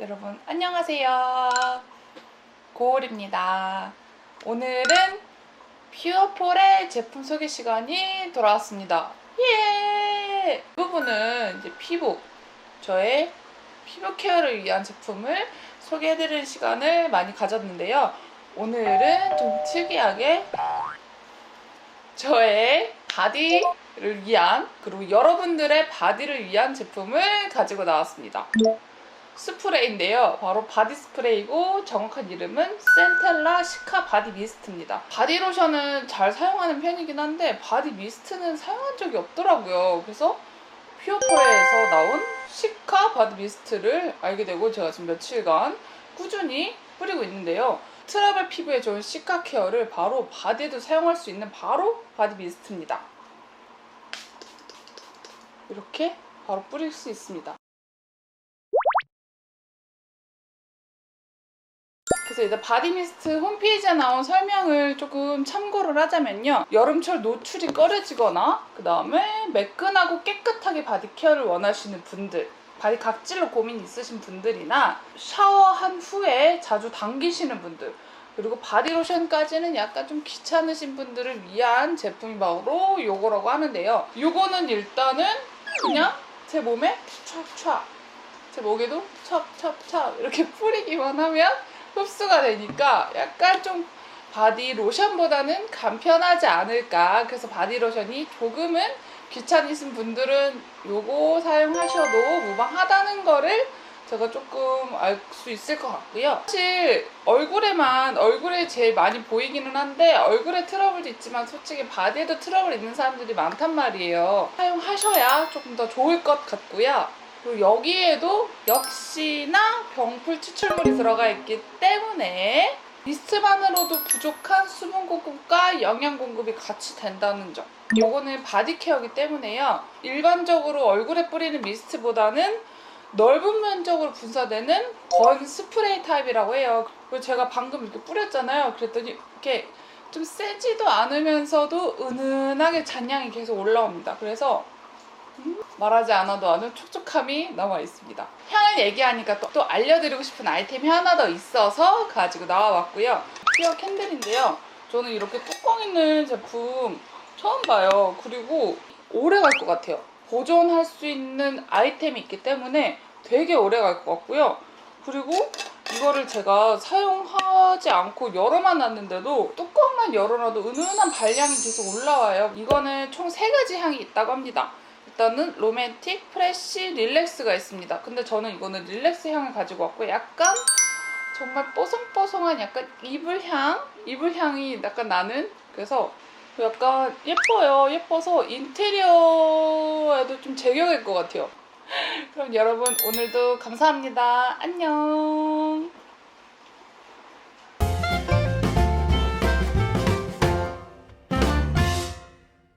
여러분 안녕하세요. 고울입니다. 오늘은 퓨어폴의 제품 소개 시간이 돌아왔습니다. 예! 이 부분은 이제 피부, 저의 피부 케어를 위한 제품을 소개해드리는 시간을 많이 가졌는데요. 오늘은 좀 특이하게 저의 바디를 위한 그리고 여러분들의 바디를 위한 제품을 가지고 나왔습니다. 스프레이인데요. 바로 바디 스프레이고 정확한 이름은 센텔라 시카 바디 미스트입니다. 바디 로션은 잘 사용하는 편이긴 한데 바디 미스트는 사용한 적이 없더라고요. 그래서 퓨어폴에서 나온 시카 바디 미스트를 알게 되고 제가 지금 며칠간 꾸준히 뿌리고 있는데요. 트러블 피부에 좋은 시카 케어를 바로 바디에도 사용할 수 있는 바로 바디 미스트입니다. 이렇게 바로 뿌릴 수 있습니다. 그래서 이제 바디미스트 홈페이지에 나온 설명을 조금 참고를 하자면요. 여름철 노출이 꺼려지거나 그 다음에 매끈하고 깨끗하게 바디 케어를 원하시는 분들 바디 각질로 고민 있으신 분들이나 샤워한 후에 자주 당기시는 분들 그리고 바디로션까지는 약간 좀 귀찮으신 분들을 위한 제품이 바로 요거라고 하는데요. 요거는 일단은 그냥 제 몸에 촥촥 제 목에도 찹찹찹 이렇게 뿌리기만 하면 흡수가 되니까 약간 좀 바디 로션보다는 간편하지 않을까. 그래서 바디 로션이 조금은 귀찮으신 분들은 요거 사용하셔도 무방하다는 거를 제가 조금 알 수 있을 것 같고요. 사실 얼굴에만 얼굴에 제일 많이 보이기는 한데 얼굴에 트러블도 있지만 솔직히 바디에도 트러블 있는 사람들이 많단 말이에요. 사용하셔야 조금 더 좋을 것 같고요. 그리고 여기에도 역시나 병풀 추출물이 들어가 있기 때문에 미스트만으로도 부족한 수분 공급과 영양 공급이 같이 된다는 점. 요거는 바디 케어기 때문에요. 일반적으로 얼굴에 뿌리는 미스트보다는 넓은 면적으로 분사되는 건 스프레이 타입이라고 해요. 그리고 제가 방금 이렇게 뿌렸잖아요. 그랬더니 이렇게 좀 세지도 않으면서도 은은하게 잔향이 계속 올라옵니다. 그래서 음, 말하지 않아도 아는 촉촉함이 남아 있습니다. 향을 얘기하니까 또, 또 알려드리고 싶은 아이템이 하나 더 있어서 가지고 나와봤고요. 피어 캔들인데요. 저는 이렇게 뚜껑 있는 제품 처음 봐요. 그리고 오래 갈 것 같아요. 보존할 수 있는 아이템이 있기 때문에 되게 오래 갈 것 같고요. 그리고 이거를 제가 사용하지 않고 열어만 놨는데도 뚜껑만 열어놔도 은은한 발향이 계속 올라와요. 이거는 총세 가지 향이 있다고 합니다. 일단은 로맨틱, 프레쉬, 릴렉스가 있습니다. 근데 저는 이거는 릴렉스 향을 가지고 왔고 약간 정말 뽀송뽀송한 약간 이불 향? 이불 향이 약간 나는 그래서 약간 예뻐요. 예뻐서 인테리어에도 좀 제격일 것 같아요. 그럼 여러분 오늘도 감사합니다. 안녕.